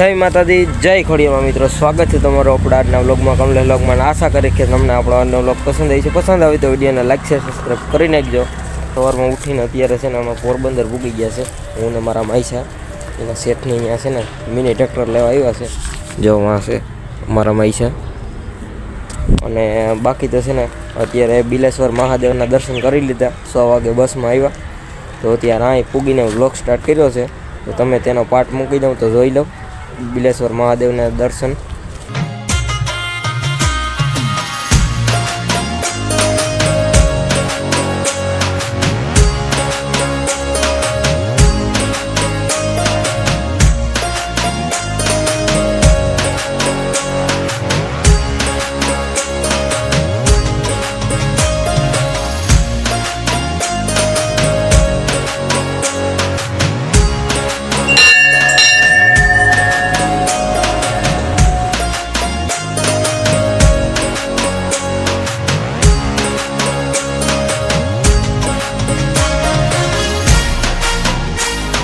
જય માતાજી, જય ખોડિયામાં મિત્રો. સ્વાગત છે તમારો આપણા આજના વ્લોગમાં કમલે વ્લોગમાં. આશા કરી કે તમને આપણો આજનો વ્લોગ પસંદ આવી છે. પસંદ આવી તો વિડીયોને લાઈક, શેર સબસ્ક્રાઈબ કરી નાખજો. સવારમાં ઉઠીને અત્યારે છે ને અમે પોરબંદર પૂગી ગયા છે. હું ને મારા માઈસા. એના શેઠની અહીંયા છે ને, મિની ટ્રેક્ટર લેવા આવ્યા છે. જો વાં છે મારા માઈસા. અને બાકી તો છે ને, અત્યારે બિલેશ્વર મહાદેવના દર્શન કરી લીધા. સો વાગે બસમાં આવ્યા. તો અત્યારે અહીં પૂગીને વ્લોગ સ્ટાર્ટ કર્યો છે. તો તમે તેનો પાર્ટ મૂકી દઉં તો જોઈ લો. બિલેશ્વર મહાદેવના દર્શન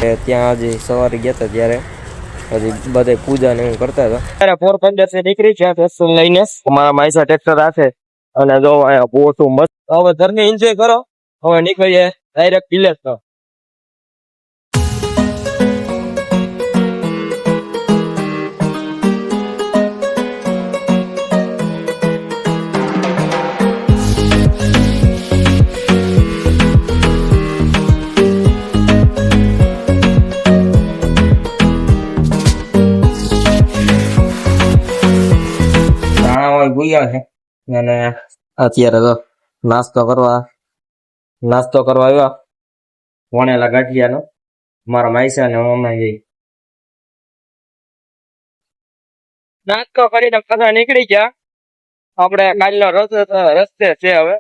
એ ત્યાં હજી સવારે ગયા હતા ત્યારે. હજી બધે પૂજા ને એવું કરતા હતા. ત્યારે પંદરથી નીકળી છે પેટ્રોલ લઈને મારા માઈસા ટ્રેક્ટર હાથે અને જો અહીંયા બોટું મસ્ત હવે ધરને એન્જોય કરો. હવે નીકળીએ ડાયરેક્ટ વિલેજ તો. ગુયા છે. અને અત્યારે તો નાસ્તો કરવા નાસ્તો કરવા આવ્યા. વણેલા ગાંઠિયાનો. મારા માઈસા ને મમ્મા જઈ નાસ્તો કરીને પાછા નીકળી ગયા. આપણે કાલનો રસ્તો રસ્તે છે હવે.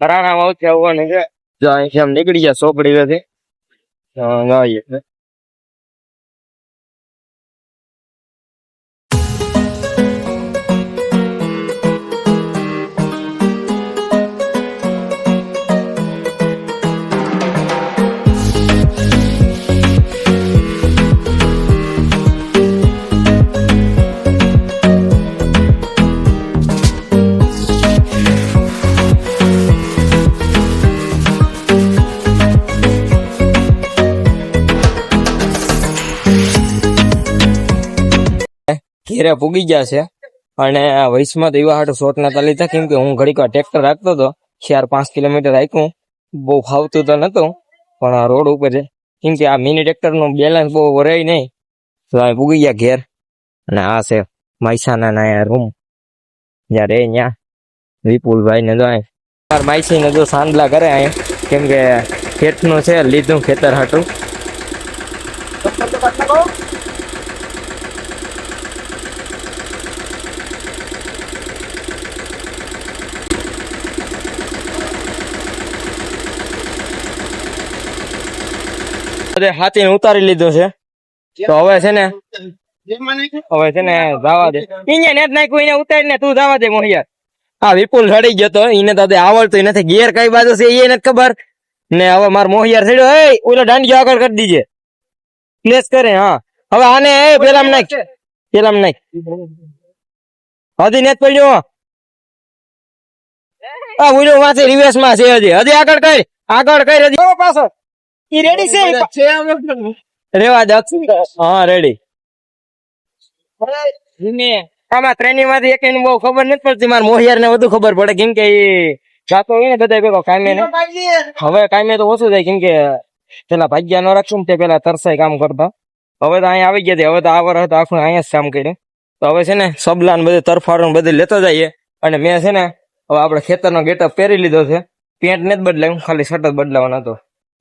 રાણા વાવથી આવવાનું છે. જો અહીંથી આમ નીકળી ગયા ચોપડી વેથી. જઈએ. ઘેરે પૂગી ગયા છે. અને વૈશમાં તો એવા હાટું શોટ નતા લીધા. કેમ કે હું ઘડીક ટ્રેક્ટર રાખતો હતો. ચાર, પાંચ કિલોમીટર રાખ્યું. બહુ ફાવતું તો નતું પણ આ રોડ ઉપર છે. કેમ કે આ મિની ટ્રેક્ટરનું બેલેન્સ બહુ રહે નહીં. તો અમે પૂગી ગયા ઘેર. અને આ છે મૈસાના ના રૂમ જ્યારે ત્યાં. વિપુલભાઈ ને જો મારા માઈસી ને જો સાંદલા કરે અહીં. કેમ કે ખેતનું છે, લીધું ખેતર હાટું. બધે હાથી ઉતારી લીધો છે. તો હવે છે ને હવે છે ને જવા દે. અહીંયા નેટ નાખ્યું એને ઉતારીને તું જવા દે મોહિયાર. હા વિપુલ ચડી ગયો તો એને તો તે આવડતું નથી. ગેર કઈ બાજુ છે એ નથી ખબર. ને હવે માર મોહિયાર ચડ્યો એ ઓલો દાંડિયો આગળ કરી દીજે. પ્લેસ કરે હા. હવે આને એ પેલામ નાખ. પેલામ નાખ. હજી નેટ પડ્યો? આ ઓલો વાંચે રિવેશમાં છે હજી. હજી આગળ કર આગળ કર હજી પાછો. ઈ રેડી છે? રેવા દક્ષ હા રેડી આમાં ટ્રેનિંગમાંથી એક બહુ ખબર નથી પડતી. મારા મોહિયાર ને વધુ ખબર પડે. કેમ કે ઈ જાતો હોય ને બધા ભેગો કામે ને. હવે કામે તો ઓછું થાય. કેમ કે પેલા ભાગ્યા ન રાખશું તે પેલા તરસાઈ કામ કરતા. હવે તો અહીંયા આવી ગયા. હવે તો આ હતો. આખું અહીંયા જ કામ કર્યું તો હવે છે ને સબલા ને બધું તરફાડો ને બધું લેતો જઈએ. અને મેં છે ને હવે આપણે ખેતરનો ગેટઅપ પહેરી લીધો છે. પેન્ટ નથી બદલાયું. ખાલી શર્ટ જ બદલાવાનો હતો.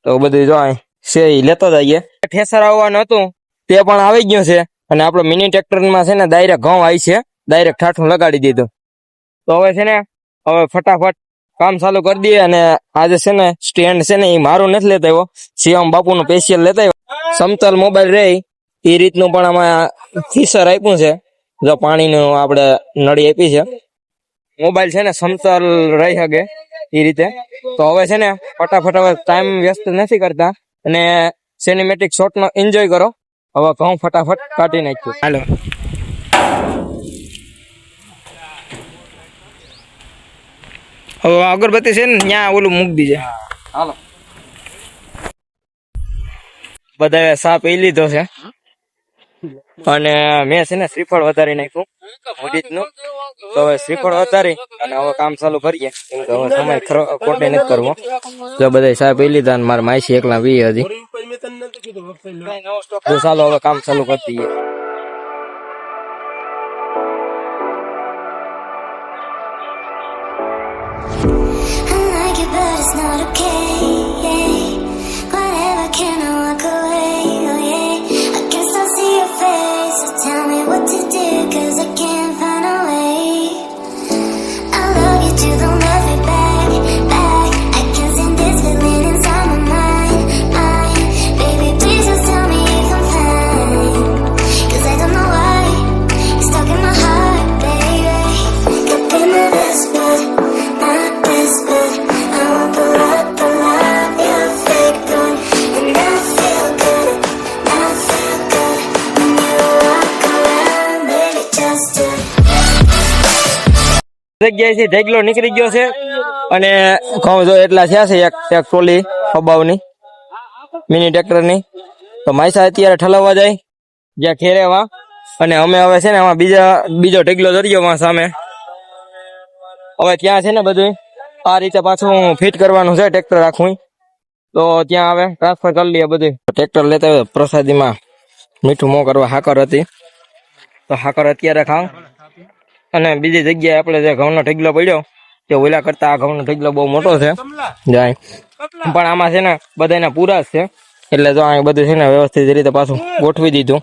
તો બધું જો છે લેતો જઈએ ઠેસર આવવાનું હતું, તે પણ આવી ગયું છે. અને આપણો મિની ટ્રેક્ટરમાં છે ને ડાયરેક્ટ ઘઉં આવી છે. ડાયરેક્ટ ઠાઠું લગાડી દીધું. તો હવે છે ને, હવે ફટાફટ કામ ચાલુ કરી દઈએ અને આજે છે ને સ્ટેન્ડ છે ને એ મારું નથી લેતા આવ્યો. શિવમ બાપુનું પેશિયલ લેતા આવ્યો. સમતલ મોબાઈલ રે એ રીતનું પણ આમાં ફીસર આપ્યું છે. જો પાણીનું આપણે નળી આપી છે. મોબાઈલ છે ને, સમતલ રહી શકે. એ રીતે. તો હવે છે ને ફટાફટ હવે ટાઈમ વ્યસ્ત નથી કરતા અને સિનેમેટિક શોટનો એન્જોય કરો. હવે ઘઉં ફટાફટ કાઢી નાખ્યું. હાલો. હવે અગરબત્તી છે ને ત્યાં ઓલું મૂકી દીજે. હાલો. બધાએ સાપ એ લીધો છે. અને મેં છે ને શ્રીફળ વધારી નાખ્યું. મોડીનું તો હવે શ્રીફળ વધારી અને હવે કામ ચાલુ કરીએ. કેમ કે હવે સમય ખરો- ખોટે નથી કરવો. તો બધા સાહેબ એ લીધા અને મારા માસી એકલા વી હતી. તો ચાલો હવે કામ ચાલુ કરી દઈએ. જગ્યાએ થી ઢેગલો નીકળી ગયો છે અને ઘઉં જો એટલા થયા છે એક એક ટોલી ખબાવની મિની ટ્રેક્ટરની. તો માયસા અત્યારે ઠલવવા જાય, જ્યાં ખેરેવા અને અમે હવે છે ને આમાં બીજા, બીજો ઢેગલો દરિયો માં સામે. હવે ત્યાં છે ને બધું આ રીતે પાછું ફિટ કરવાનું છે, ટ્રેક્ટર આખું તો ત્યાં હવે ટ્રાન્સફર કરી લઈએ બધું ટ્રેક્ટર લેતા પ્રસાદીમાં મીઠું મો કરવા હાકર હતી. તો હાકર અત્યારે ખાવ. અને બીજી જગ્યાએ આપણે જે ઘઉંનો ઢગલો પડ્યો તે ઓલા કરતા આ ઘઉંનો ઢગલો બહુ મોટો છે. જાય. પણ આમાં છે ને બધાના પૂરા છે. એટલે જો આ બધું છે ને વ્યવસ્થિત રીતે પાછું ગોઠવી દીધું.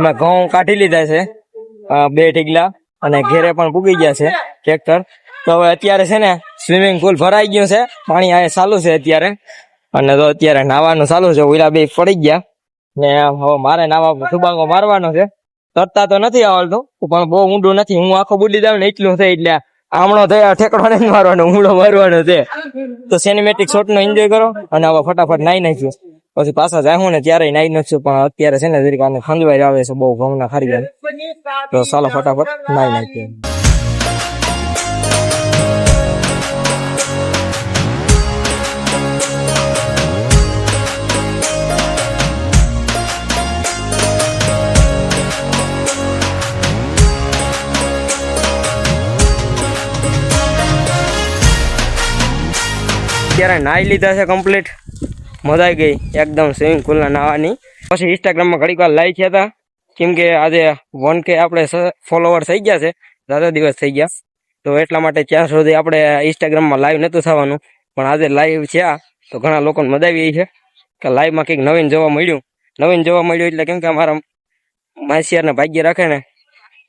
અમે ઘઉં કાઢી લીધા છે બે ઢીગલા અને ઘેરે પણ પૂગી ગયા છે ટ્રેક્ટર તો હવે અત્યારે છે ને સ્વિમિંગ પુલ ભરાઈ ગયું છે, પાણી આ ચાલુ છે અત્યારે. અને તો અત્યારે નાવાનું ચાલુ છે ઓલા બે પડી ગયા. ને હવે મારે નાવા સુબાંગો મારવાનો છે. તરતા તો નથી આવડતું, પણ બહુ ઊંડું નથી. હું આખો બુડી દઉં ને એટલું છે, એટલે આમણો થયા ઠેકડો નહીં મારવાનો, ઊંડો મારવાનો છે. તો સિનેમેટિક શોટ નો એન્જોય કરો અને હવે ફટાફટ નાઈ નાખ્યું. પછી પાછા જાય ને ત્યારે નાઈ નાખશું પણ અત્યારે છે ને જરીક આને ખંજવાઈ આવે છે, બહુ ઘઉંના ખારી જાય. તો ચાલો ફટાફટ નાઈ નાખીએ. અત્યારે નાઈ લીધા છે કમ્પ્લીટ મજા આવી ગઈ. એકદમ સ્વિમિંગ પુલના નાવાની પછી ઇન્સ્ટાગ્રામમાં ઘડીક વાર લાઈવ થયા હતા. કેમ કે આજે વન કે આપણે ફોલોવર થઈ ગયા છે. દાદા દિવસ થઈ ગયા. તો એટલા માટે ત્યાં સુધી આપણે ઇન્સ્ટાગ્રામમાં લાઈવ નહોતું થવાનું. પણ આજે લાઈવ થયા. તો ઘણા લોકોને મજા આવી છે. કે લાઈવમાં કંઈક નવીન જોવા મળ્યું. નવીન જોવા મળ્યું એટલે કેમ કે અમારા માસિયારને ભાગ્ય રાખે ને,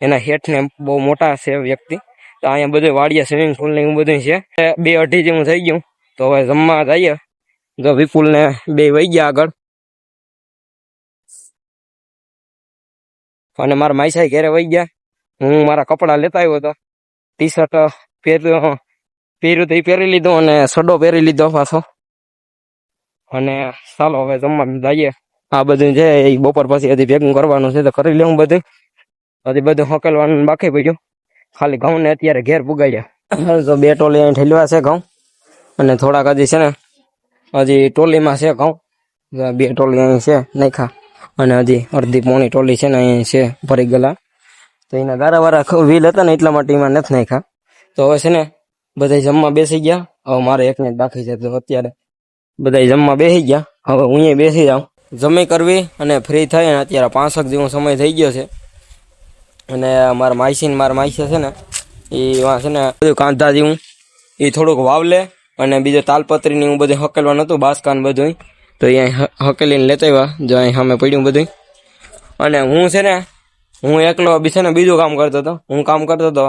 એના હેઠને બહુ મોટા છે વ્યક્તિ. તો અહીંયા બધું વાડિયા સ્વિમિંગ પુલ ને એવું બધું છે. બે અઢી જેવું થઈ ગયું. તો હવે જમવા જઈએ. જો વિપુલ ને બે વહી ગયા આગળ. અને મારા માઈસાઈ ઘેરે વહી ગયા. હું મારા કપડા લેતા આવ્યો હતો. ટી શર્ટ પહેર્યું પહેર્યું તો એ પહેરી લીધો અને સડો પહેરી લીધો પાછો. અને ચાલો હવે જમવા જઈએ. આ બધું છે એ બપોર પછી હજી ભેગું કરવાનું છે તો કરી લેવું બધું. હજી બધું હકેલવાનું બાકી પડ્યું. ખાલી ઘઉં ને અત્યારે ઘેર પુગાડ્યા. તો બે ટોલી અહીં ઠેલવા છે ઘઉં. અને થોડાક હજી છે ને હજી ટોલીમાં છે ઘઉં બે ટોલી અહીં છે નાખા અને હજી અડધી પોણી ટોલી છે ને અહીં છે ભરી ગયેલા. તો એના ગારા વારા વ્હીલ હતા ને એટલા માટે એમાં નથી નાખ્યા. તો હવે છે ને બધા જમવા બેસી ગયા. હવે મારે એકને જ બાકી છે તો અત્યારે બધા જમવા બેસી ગયા. હવે હું બેસી જાઉં. જમી કરવી અને ફ્રી થઈ અને અત્યારે પાંસઠ જેવો સમય થઈ ગયો છે. અને મારા માઈસી ને મારા માયસી છે ને એ છે ને, બધું કાંધા જેવું એ થોડુંક વાવલે. અને બીજો તાલપત્રીની હું બધું હકેલવાનું હતું બાસકાન બધું તો એ અહીં હ- હકેલીને લેતા આવ્યા, જો અહીં સામે પડ્યું બધું. અને હું છે ને, હું એકલો છે ને બીજું કામ કરતો હતો. હું કામ કરતો હતો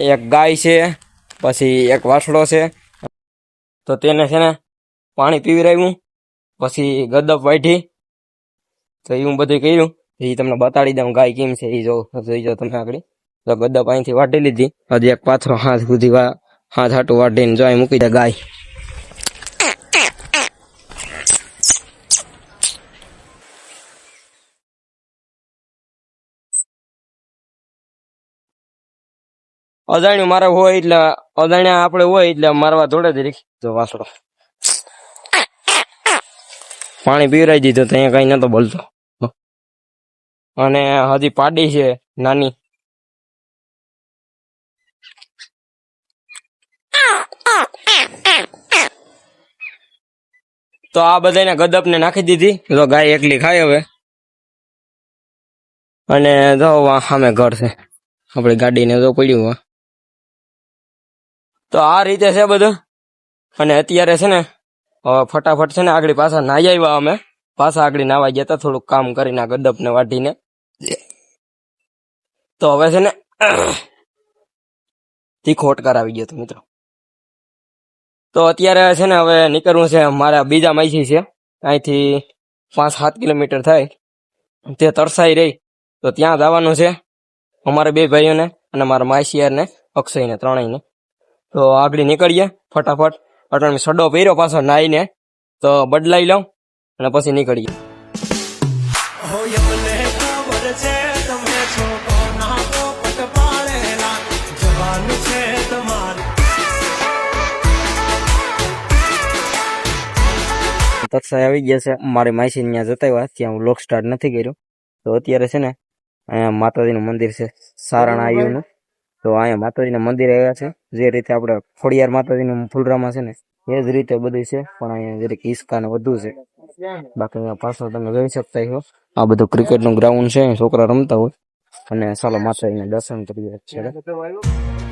એક ગાય છે, પછી એક વાછડો છે. તો તેને છે ને પાણી રહ્યું પછી ગદપ વાઢી. તો એ હું બધું કર્યું. એ તમને બતાડી દઉં ગાય કેમ છે એ જો જોઈ જાઓ તમે આગળ. તો ગદપ અહીંથી વાટી લીધી. હજી એક પાછો હાથ સુધી હાથ હાટું વાઢીને જો મૂકી દે ગાય. અજાણ્યું મારે હોય એટલે, અજાણ્યા આપણે હોય એટલે મારવા જોડે જ જો વાસડો. પાણી પીવરાઈ દીધું તો અહીંયા કઈ નતો બોલતો. અને હજી પાડી છે નાની. તો આ બધાને ગદપને નાખી દીધી. તો ગાય એકલી ખાય હવે. અને જો સામે ઘર છે. આપણી ગાડીને જો પડ્યું વા તો આ રીતે છે બધું. અને અત્યારે છે ને ફટાફટ છે ને આગળ પાછા નાહી આવ્યા અમે. પાછા આગળ નાવા ગયા હતા થોડુંક કામ કરીને આ ગદપને વાઢીને. તો હવે છે ને, તીખો ઓટકાર આવી ગયો હતો મિત્રો. તો અત્યારે છે ને હવે નીકળવું છે મારા બીજા માઇસી છે. અહીંથી પાંચ સાત કિલોમીટર થાય. તે તરસાઈ રહી. તો ત્યાં જવાનું છે અમારા બે ભાઈઓને અને મારા માસીયારને અક્ષયને, ત્રણેયને. તો આગળ નીકળીએ ફટાફટ. અટણ સડો પહેર્યો પાછો નાઈને તો બદલાઈ લઉં અને પછી નીકળીએ. તરસાઈ આવી ગયા છે. મારી માસી ત્યાં જતા આવ્યા. ત્યાં હું લોક સ્ટાર્ટ નથી કર્યો. તો અત્યારે છે ને અહીંયા માતાજીનું મંદિર છે સારણ આવ્યું તો અહીંયા માતાજીના મંદિર આવ્યા છે. જે રીતે આપણે ખોડિયાર માતાજીનું ફૂલરામાં છે ને એ જ રીતે બધું છે. પણ અહીંયા જરીક હિસકા ને વધુ છે. બાકી અહીંયા પાછળ તમે જોઈ શકતા છો આ બધું ક્રિકેટનું ગ્રાઉન્ડ છે છોકરા રમતા હોય. અને સાલો માતાજીને દર્શન કરી છે.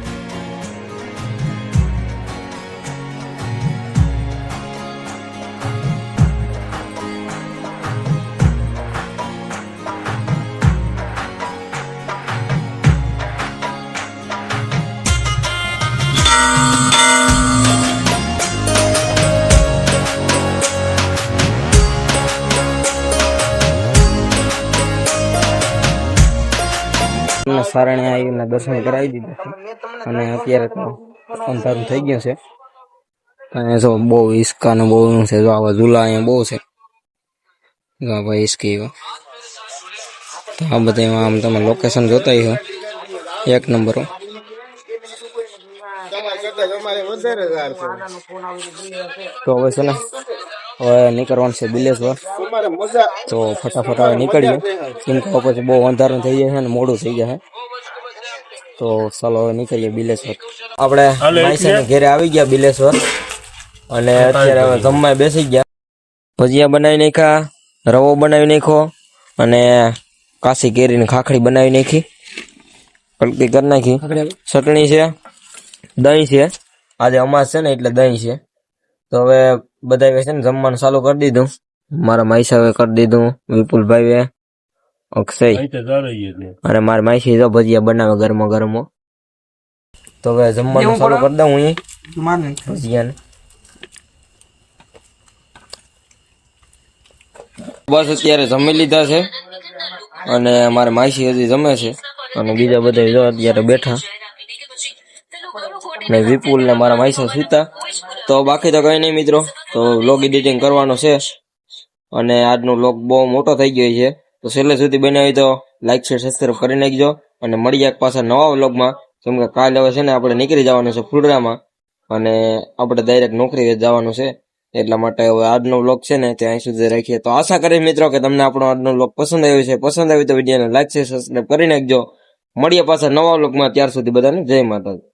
સારણે આવીને દર્શન કરાવી દીધા છે. અને અત્યારે તો અંધારું થઈ ગયું છે. અને જો બહુ હિસકા ને બહુ છે, જો આવા ઝૂલા અહીંયા બહુ છે. ભાઈ હિસકી તો આ બધા એમાં આમ તમે લોકેશન જોતા હો. એક નંબર. તો હવે છે ને હવે નીકળવાનું છે બિલેશ્વર તો ફટાફટ હવે નીકળીએ. કેમ કે પછી બહુ અંધારું થઈ જાય છે ને મોડું થઈ જાય તો ચાલો હવે નીકળીએ બિલેશ્વર આપણે માઈસાના ઘેરે આવી ગયા બિલેશ્વર અને અત્યારે હવે જમવા બેસી ગયા. ભજીયા બનાવી નાખ્યા રવો બનાવી નાખ્યો અને કાશી કેરીની ખાખડી બનાવી નાખી. કલકી કરી નાખી. ચટણી છે દહીં છે. આજે અમાસ છે ને એટલે દહીં છે. તો હવે બધા છે ને જમવાનું ચાલુ કરી દીધું. મારા માઈસાએ કરી દીધું વિપુલભાઈએ. અક્ષય. અને મારા માઈસી તો ભજીયા બનાવે ગરમા ગરમો. તો હવે જમવાનું ચાલુ કરી દઉં હું ભજીયાને. બસ અત્યારે જમી લીધા છે. અને મારે માઈસી હજી જમે છે. અને બીજા બધા જો અત્યારે બેઠા. ને વિપુલ ને મારા માઈસા સુતા. તો બાકી તો કઈ નહીં મિત્રો. તો લોગ એડિટિંગ કરવાનો છે. અને આજનો વ્લોગ બહુ મોટો થઈ ગયો છે. તો છેલ્લે સુધી બનાવી તો લાઈક શેર સબસ્ક્રાઈબ કરી નાખજો. અને મળી એક પાછા નવા વ્લોગમાં કેમ કે કાલે હવે છે ને આપણે નીકળી જવાનું છે ફુલરામાં. અને આપણે ડાયરેક્ટ નોકરી જવાનું છે. એટલા માટે હવે આજનો વ્લોગ છે ને ત્યાં સુધી રાખીએ. તો આશા કરી મિત્રો કે તમને આપણો આજનો વ્લોગ પસંદ આવ્યો છે. પસંદ આવ્યો તો વિડીયોને લાઈક શેર સબસ્ક્રાઈબ કરી નાખજો. મળીએ પાછા નવા વ્લોગમાં ત્યાર સુધી બધાને જય માતાજી.